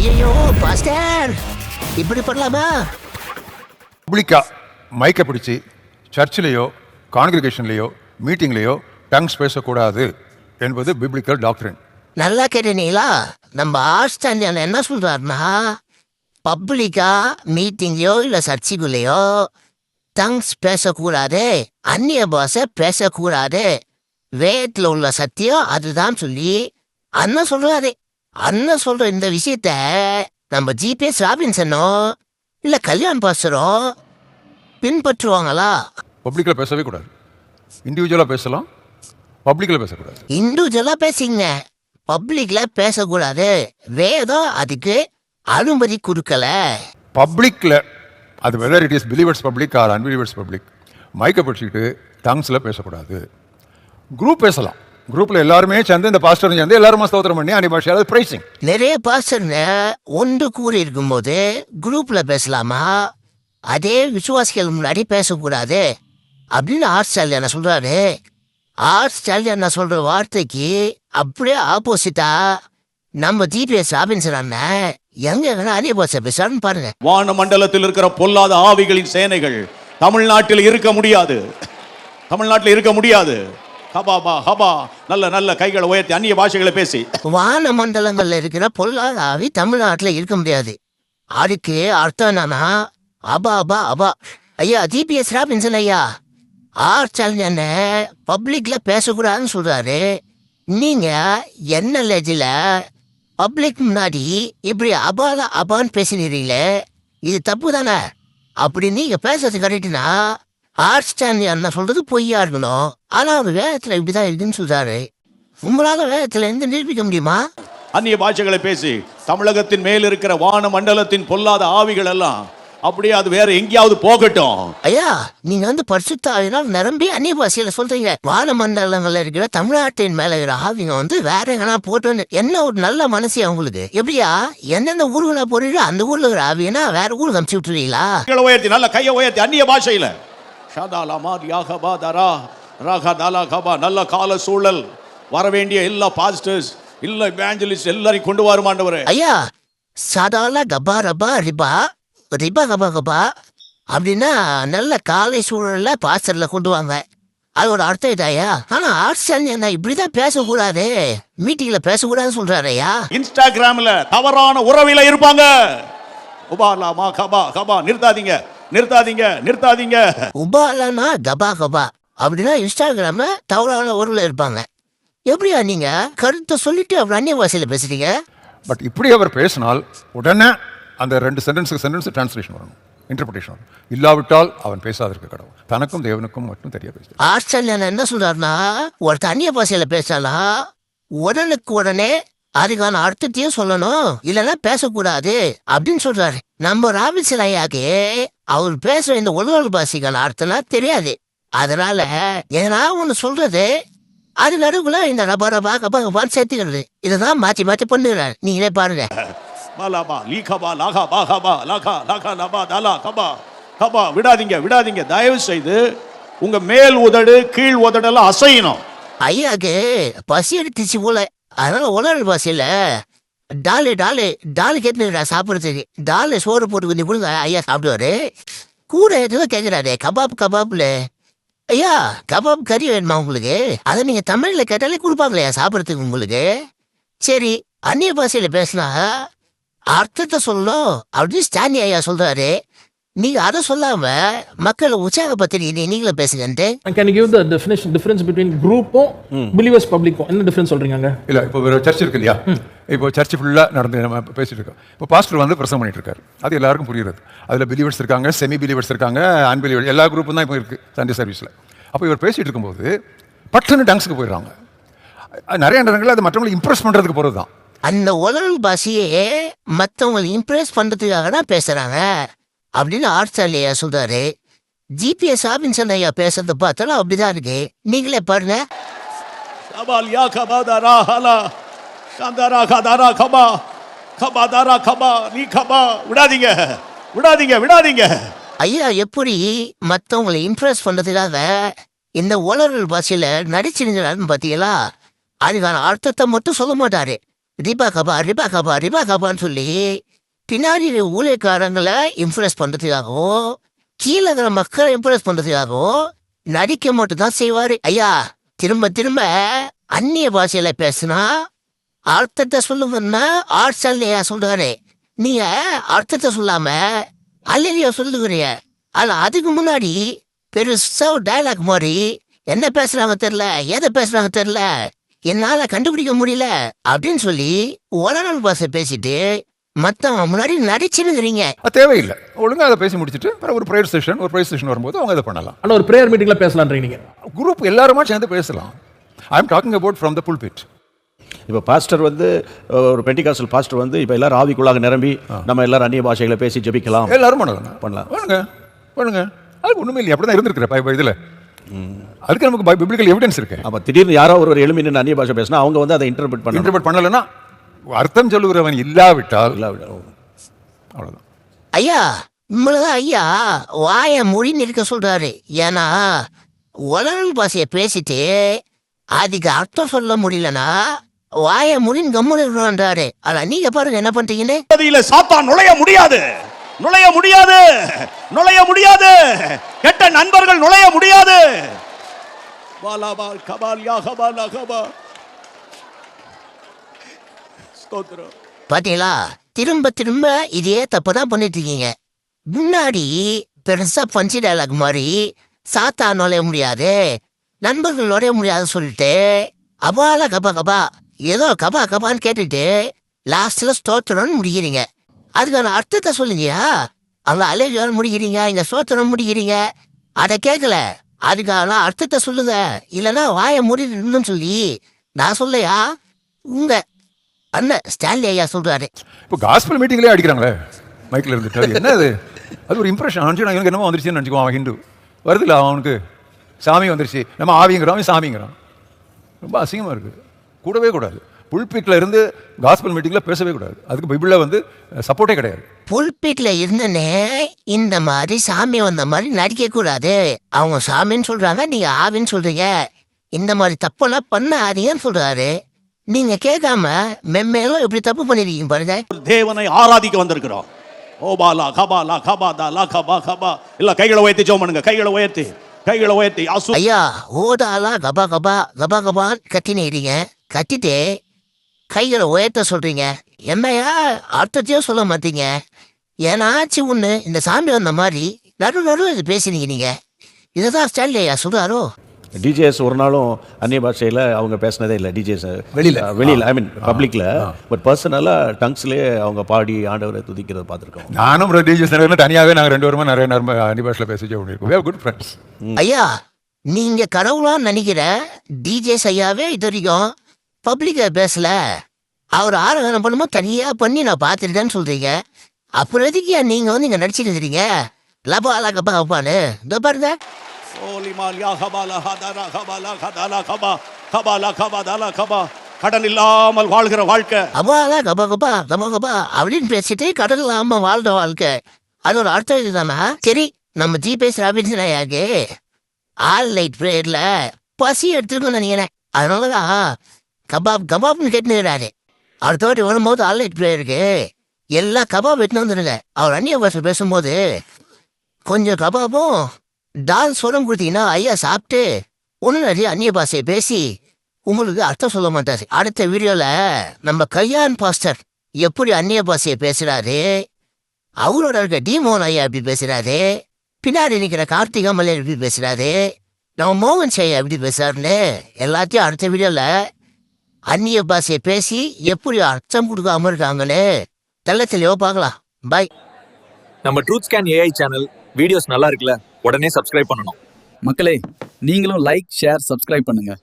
ஐயோ பாஸ்டர். இப்படி பண்ணலாமா? பப்ளிக்காக மைக்கை பிடிச்சி சர்ச்சிலேயோ கான்கிரிகேஷன்லேயோ மீட்டிங்லேயோ டங்ஸ் பேசக்கூடாது என்பது பிப்ளிக்கல் டாக்டரின் நல்லா கேட்டீங்களா நம்ம ஆஸ்திரேலியால என்ன சொல்றாருன்னா பப்ளிக்கா மீட்டிங்லயோ இல்ல சர்ச்சுக்குள்ளேயோ டங்ஸ் பேசக்கூடாது அந்நிய பாஷை பேசக்கூடாது வேதத்துல உள்ள சத்தியம் அதுதான் சொல்லி அண்ணன் சொல்றாரு. அண்ணன் சொல்ற இந்த விஷயத்த நம்ம ஜிபிஎஸ் ராபின்சனோ இல்ல கல்யாண் பாஸ்டரோ பின்பற்றுவாங்களா? பப்ளிக்கில் பேசவே கூடாது. இண்டிவிஜுவலாக பேசலாம் பப்ளிக்கில் பேசக்கூடாது. இண்டிவிஜுவலா பேசிங்க. பப்ளிக்ல பேசக்கூடாது. வேதம் அதுக்கு அனுமதி கொடுக்கல. பப்ளிக்கில் அது whether it is believers public or unbelievers public மைக்கை பிடிச்சிக்கிட்டு டங்ஸில் பேசக்கூடாது. குரூப் பேசலாம். குரூப்பில் எல்லாருமே சேர்ந்து இந்த பாஸ்டர் சேர்ந்து எல்லாருமே ஸ்தோத்திரம் பண்ணி அனி பாஷையாவது பிரைசிங் நிறைய பாஸ்டருங்க ஒன்று கூடி இருக்கும்போது குரூப்ல பேசலாமா? அதே விசுவாசிகள் முன்னாடி பேசக்கூடாது. அப்படின்னு ஆஸ்திரேலியா என்ன சொல்றாரு? ஆஸ்திரேலியா என்ன சொல்ற வார்த்தைக்கு அப்படியே ஆப்போசிட்டா நம்ம ஜிபிஎஸ் ராபின்சன் அண்ணன் எங்க வேணா அதே பாஷை பேசுறான்னு பாருங்க. வான மண்டலத்தில் இருக்கிற பொல்லாத ஆவிகளின் சேனைகள் தமிழ்நாட்டில் இருக்க முடியாது. தமிழ்நாட்டில் இருக்க முடியாது. ஹபாபா ஹபா நல்ல நல்ல கைகளை உயர்த்தி அந்நிய பாஷைகளை பேசி. வான மண்டலங்கள்ல இருக்கிற பொல்லாத ஆவி தமிழ்நாட்டுல இருக்க முடியாது. அதுக்கு அர்த்தம் என்னன்னா அபா அபா அபா ஐயா ஜிபிஎஸ் ராபின்சன் ஐயா ஆர்ச்சல் என்ன பப்ளிக்ல பேசக்கூடாதுன்னு சொல்றாரு. நீங்க என்ன லேஜில் பப்ளிக் முன்னாடி இப்படி அபால அபான்னு பேசினீங்களே இது தப்பு தானே அப்படி நீங்க பேசுறது கரெக்டுனா ஆர்ட்ஸ் ஸ்டாண்ட் என்ன சொல்றது பொய்யா இருக்கணும். ஆனா அவர் வேதத்துல இப்படிதான் இருக்குன்னு சொல்றாரு. உங்களால வேதத்துல இருந்து நிரூபிக்க முடியுமா? அந்நிய பாஷைகளை பேசி தமிழகத்தின் மேல் இருக்கிற வான மண்டலத்தின் பொல்லாத ஆவிகள் எல்லாம் அப்படியே அது வேற எங்கேயாவது போகட்டும். ஐயா நீங்க வந்து பரிசுத்தாவினால் நிரம்பி அந்நிய பாஷையில சொல்றீங்க. வானமண்டலங்கள்ல இருக்கிற தமிழ்நாட்டின் மேல இருக்கிற ஆவிங்க வந்து வேற எங்கன்னா போட்டு என்ன ஒரு நல்ல மனசு அவங்களுக்கு? எப்படியா? எந்தெந்த ஊர்களை போறீங்களோ அந்த ஊர்ல இருக்கிற ஆவினா வேற ஊருக்கு அனுப்பிச்சு விட்டுறீங்களா? உயர்த்தி நல்ல கையை உயர்த்தி அந்நிய பாஷையில. ஷாதாலா மாரியா ஹபா தரா ராகா தாலா கபா நல்ல கால சூழல். வர வேண்டிய எல்லா பாஸ்டர்ஸ் இல்ல இவாஞ்சலிஸ்ட் எல்லாரையும் கொண்டு வருமாண்டவரே ஐயா சாதாரண கபா ரபா ரிபா ரிபா கபா கபா அப்படின்னா நல்ல காலை சூழல்ல பாஸ்டர்ல கொண்டு வாங்க. அதோட அர்த்தம் இதாயா ஆனா ஆர்ட்ஸ் என்ன இப்படிதான் பேசக்கூடாது? மீட்டிங்ல பேசக்கூடாதுன்னு சொல்றாரு ஐயா. இன்ஸ்டாகிராம்ல தவறான உறவில இருப்பாங்க. உபாலாமா கபா கபா நிறுத்தாதீங்க. நிறுத்தாதீங்க நிறுத்தாதீங்க. உபாலனா கபா கபா. அப்படின்னா இன்ஸ்டாகிராம்ல தவறான ஊர்ல இருப்பாங்க. எப்படியா நீங்க? கருத்தை சொல்லிட்டு அவர் அந்நிய பாஷையில பேசுறீங்க பட் இப்படி அவர் பேசினால் உடனே அந்த ரெண்டு சென்டென்ஸுக்கு சென்டென்ஸ் டிரான்ஸ்லேஷன் வரணும். இன்டர்பிரேஷன் இல்லாவிட்டால் அவன் பேசாதிருக்க கடவுள். தனக்கும் தேவனுக்கும் மட்டும் தெரிய பேச ஆஸ்திரேலியா என்ன சொல்றாருன்னா ஒருத்தர் அந்நிய பாஷையில பேசினா உடனுக்கு உடனே அதுக்கான அர்த்தத்தையும் சொல்லணும். இல்லைன்னா பேசக்கூடாது. அப்படின்னு சொல்றாரு. நம்ம ராபின்சன் ஐயாக்கு அவர் பேசுற இந்த உலக பாஷைக்கான அர்த்தம்னா தெரியாது. அதனால ஏன்னா ஒண்ணு சொல்றது அது நடுவுல இந்த ரபா ரபா கபா கபான்னு சேர்த்துக்கிறது. இதுதான் மாத்தி மாத்தி பண்ணுறாரு நீங்களே பாருங்க. விடாதீங்க விடாதீங்க. தயவு செய்து உங்க மேல் உதடு கீழ் உதடெல்லாம் அசையணும். ஐயாக்கு பசி எடுத்துச்சு போல. அதனால உலக பாஷையில டாலு டாலு டாலு கேட்டுக்கிறா சாப்பிட்றதுக்கு டாலு சோறு போட்டு கொஞ்சம் கொடுங்க ஐயா சாப்பிடுவாரு. கூட ஏதோ கேட்குறாரு கபாப் கபாப்ல. ஐயா கபாப் கறி வேணுமா உங்களுக்கு? அதை நீங்கள் தமிழில் கேட்டாலே கொடுப்பாங்களே சாப்பிட்றதுக்கு உங்களுக்கு. சரி அந்நிய பாஷையில் பேசினா அர்த்தத்தை சொல்லணும் அப்படின்னு ஸ்டானி ஐயா சொல்கிறாரு நீங்க அதை சொல்லாம மக்களை உற்சாகப்படுத்தி நீங்களே பேசுங்கன்ட்டு. You give the definition difference between குரூப்பும் பிலீவர்ஸ் பப்ளிக்கும் என்ன டிஃபரன்ஸ் சொல்றீங்க இல்லை இப்போ ஒரு சர்ச் இருக்கு இல்லையா இப்போ சர்ச் ஃபுல்லாக நடந்து நம்ம பேசிட்டு இருக்கோம். இப்போ பாஸ்டர் வந்து பிரசங்கம் பண்ணிட்டு இருக்காரு. அது எல்லாருக்கும் புரியுறது. அதில் பிலீவர்ஸ் இருக்காங்க செமி பிலீவர்ஸ் இருக்காங்க அன்பிலீவர்ஸ் எல்லா குரூப்பும் தான் இப்போ இருக்குது சண்டே சர்வீஸில் அப்போ இவர் பேசிட்டு இருக்கும்போது பட்டுன்னு டங்ஸுக்கு போயிடுறாங்க. நிறைய நேரங்களில் அது மற்றவங்களை இம்ப்ரெஸ் பண்ணுறதுக்கு போகிறது தான் அந்த உலக பாஷையே மற்றவங்களை இம்ப்ரெஸ் பண்றதுக்காக தான் பேசுறாங்க. அப்படின்னு ஆர்ட்ஸ்லேயா சொல்றாரு. ஜிபிஎஸ் ராபின்சன் ஐயா பேசுறத பார்த்தாலும் அப்படிதான் இருக்கு. நீங்களே பாருங்க. கபா லியா கபா தாரா ஹலா சாந்தாரா கதாரா கபா. கபா தாரா கபா. நீ கபா. விடாதீங்க. விடாதீங்க விடாதீங்க. ஐயா எப்படி மற்றவங்களை இம்ப்ரெஸ் பண்றதுக்காக இந்த உலக பாஷையில நடிச்சிருந்தாருன்னு பார்த்தீங்களா அதுக்கான அர்த்தத்தை மட்டும் சொல்ல மாட்டாரு. ரிபா கபா ரிபா கபா ரிபா கபான்னு சொல்லி பின்னாடி ஊழியக்காரங்களை இம்ப்ரெஸ் பண்ணுறதுக்காகவோ கீழே இருக்கிற மக்களை இம்ப்ரெஸ் பண்ணுறதுக்காகவோ நடிக்க மட்டும் தான் செய்வார். ஐயா திரும்ப திரும்ப அந்நிய பாஷையில் பேசுனா அர்த்தத்தை சொல்லுங்கன்னா ஆட்சல்லையா சொல்றாரு. நீங்க அர்த்தத்தை சொல்லாம அல்லையா சொல்லுகிறீங்க. ஆனால் அதுக்கு முன்னாடி பெருசாக ஒரு டயலாக் மாதிரி என்ன பேசுறாங்க தெரில எதை பேசுறாங்க தெரியல என்னால் கண்டுபிடிக்க முடியல அப்படின்னு சொல்லி உலகம் பாஷை பேசிட்டு மத்தவங்க முன்னாடி நடிச்சிருக்கிறீங்க அது தேவையில்லை. ஒழுங்கா அதை பேசி முடிச்சுட்டு அப்புறம் ஒரு ப்ரேயர் செஷன் ஒரு ப்ரேயர் செஷன் வரும்போது அவங்க அதை பண்ணலாம். ஆனா ஒரு பிரேயர் மீட்டிங்ல பேசலான்றீங்க நீங்க. குரூப் எல்லாருமா சேர்ந்து பேசலாம். I am talking about from the pulpit இப்போ பாஸ்டர் வந்து ஒரு பெண்டிகாசல் பாஸ்டர் வந்து இப்போ எல்லாரும் ஆவிக்குள்ளாக நிரம்பி நம்ம எல்லாரும் அந்நிய பாஷைகளை பேசி ஜெபிக்கலாம். எல்லாரும் பண்ணலாம். பண்ணலாம். பண்ணுங்க. பண்ணுங்க. அதுக்கு ஒண்ணுமே இல்லை அப்படி தான் இருந்திருக்கிற இதில். அதுக்கு நமக்கு பிபிளிக்கல் எவிடன்ஸ் இருக்கு. அப்போ திடீர்னு யாரோ ஒருவர் எழுமி நின்று அந்நிய பாஷை பேசினா அவங்க வந்து அதை இன்டர்பிரட் பண்ணலாம் இன்டர்பிரட் பண்ணலைன்னா அர்த்தம் சொல்லுகிறவன் இல்லாவிட்டால் அவ்வளவுதான். ஐயா இவ்வளவுதான் ஐயா வாய மொழின்னு இருக்க சொல்றாரு. ஏன்னா உலகம் பாஷைய பேசிட்டு அதுக்கு அர்த்தம் சொல்ல முடியலன்னா வாய மொழின்னு கம்முன்னு இருக்கணுன்றாரு ஆனா நீங்க பாருங்க என்ன பண்றீங்கன்னு? அதில சாத்தான் நுழைய முடியாது. நுழைய முடியாது. நுழைய முடியாது. கெட்ட நண்பர்கள் நுழைய முடியாது. பாலாபால் கபால் யா கபால் கபா ஸ்தோத்திரம். பாத்தீங்களா? திரும்ப திரும்ப இதே தப்பு தான் பண்ணிட்டு இருக்கீங்க முன்னாடி பெருசா பஞ்சு டைலாக் மாதிரி சாத்தா நுழைய முடியாது நண்பர்கள் நுழைய முடியாது சொல்லிட்டு அபால கபா கபா ஏதோ கபா கபான்னு கேட்டுட்டு லாஸ்ட்ல ஸ்தோத்திரம்னு முடிக்கிறீங்க. அதுக்கான அர்த்தத்தை சொல்லுங்கயா அவங்க அலேஜான் முடிக்கிறீங்க இங்க ஸ்தோத்திரம் முடிக்கிறீங்க. அதை கேட்கல அதுக்கான அர்த்தத்தை சொல்லுங்க. இல்லைன்னா வாய முடின்னு சொல்லி நான் சொல்லையா உங்க அண்ணன் ஸ்டான்லி ஐயா சொல்றாரு. இப்போ காஸ்பல் மீட்டிங்லேயே அடிக்கிறாங்களே? மைக்கில் இருந்துட்டு. அது என்ன அது அது ஒரு இம்ப்ரெஷன் அனுப்பிச்சு நான் எனக்கு என்னமோ வந்துருச்சுன்னு நினச்சிக்குவான் அவன் ஹிந்து. வருதுல்ல அவனுக்கு? சாமி வந்துருச்சு. நம்ம ஆவிங்கிறோம் அவன் சாமிங்கிறான். ரொம்ப அசிங்கமாக இருக்குது கூடவே கூடாது. புல்பிட்டில் இருந்து காஸ்பல் மீட்டிங்கில் பேசவே கூடாது. அதுக்கு பைபிளில் வந்து சப்போர்ட்டே கிடையாது. புல்பீட்ல இருந்தனே இந்த மாதிரி சாமி வந்த மாதிரி நடிக்க கூடாது. அவங்க சாமின்னு சொல்றாங்க நீங்க ஆவின்னு சொல்றீங்க. இந்த மாதிரி தப்பெல்லாம் பண்ணாதீங்கன்னு சொல்றாரு. நீங்க கேட்காம மெம்மேலும் இப்படி தப்பு பண்ணிருக்கீங்க பாருங்க. தேவனை ஆராதிக்க வந்திருக்கிறோம். ஓ பாலா கபாலா கபா லா கபா கபா. இல்ல கைகளை உயர்த்தி ஜெபம் பண்ணுங்க. கைகளை உயர்த்தி கைகளை உயர்த்தி. அசு ஐயா ஓதாலா கபா கபா கபா கபான்னு கத்தினீங்க கத்திட்டு கைகளை உயர்த்த சொல்றீங்க. என்னையா அர்த்தத்தையும் சொல்ல மாட்டீங்க. ஏனாச்சும் ஒண்ணு இந்த சாமி வந்த மாதிரி நடு நடு இது பேசுனீங்க நீங்க. இதுதான் ஸ்டைல் ஐயா சொல்றாரோ? டிஜேஎஸ் ஒரு நாளும் அந்நிய பாஷையில் அவங்க பேசினதே இல்லை. டிஜேஎஸ் வெளியில. வெளியில் ஐ மீன் பப்ளிக்கில் பட் பர்சனலாக டங்ஸ்லேயே அவங்க பாடி ஆண்டவரை துதிக்கிறத பார்த்துருக்கோம். நானும் டிஜிஎஸ் நகரில் தனியாகவே நாங்கள் ரெண்டு பேருமே நிறைய நேரம் அனிபாஷில் பேசி பண்ணியிருக்கோம் வேவ் குட் ஃப்ரெண்ட்ஸ் ஐயா நீங்க கடவுளா நினைக்கிற டிஜேஸ் ஐயாவே இது வரைக்கும் பப்ளிக்க பேசல. அவர் ஆராதனை பண்ணும்போது தனியா பண்ணி நான் பார்த்துட்டேன்னு சொல்றீங்க. அப்புறம் எதுக்கு ஏன் நீங்க வந்து இங்க நடிச்சிட்டு இருக்கீங்க? லபா லகப்பா அப்பான்னு. இதோ பாருங்க. கபா கபா கடன் இல்லாமல் வாழ்கிற வாழ்க்கை. அப்பாலா கபா கபா கபா கபா அப்படின்னு பேசிட்டு கடன் இல்லாம வாழ்ற வாழ்க்கை. அதோட அர்த்தம் இதுதானா சரி நம்ம ஜிபிஎஸ் ராபின்சன் ஐயாக்கு ஆல் லைட் பிரேயர்ல பசி எடுத்துருக்கோம் நினைக்கிறேன். அதனாலதான் கபாப் கபாப்னு கேட்டுக்கிறாரு அடுத்த வாட்டி வரும்போது ஆல் லைட் பிரேயருக்கு எல்லா கபாப் எடுத்துன்னு வந்துருங்க. அவர் அந்நிய பாஷை பேசும்போது கொஞ்சம் கபாபும் டான்ஸ் சொரம் கொடுத்தீங்கன்னா ஐயா சாப்பிட்டு ஒன்று நிறைய அந்நிய பாஷையை பேசி உங்களுக்கு அர்த்தம் சொல்ல மாட்டார். அடுத்த வீடியோவில் நம்ம கையான் பாஸ்டர் எப்படி அந்நிய பாஷையை பேசுகிறாரு அவரோட இருக்க டிமோன் ஐயா எப்படி பேசுகிறாரு பின்னாடி நிற்கிற கார்த்திகா மலையர் எப்படி பேசுகிறாரு நம்ம மோகன் ஐயா எப்படி பேசுகிறாருன்னு எல்லாத்தையும் அடுத்த வீடியோவில் அந்நிய பாஷையை பேசி எப்படி அர்த்தம் கொடுக்காம இருக்காங்கன்னு தெள்ள பார்க்கலாம். பாய் நம்ம truth scan AI channel videos நல்லா இருக்குல்ல? உடனே சப்ஸ்கிரைப் பண்ணணும். மக்களே நீங்களும் லைக் ஷேர் சப்ஸ்கிரைப் பண்ணுங்கள்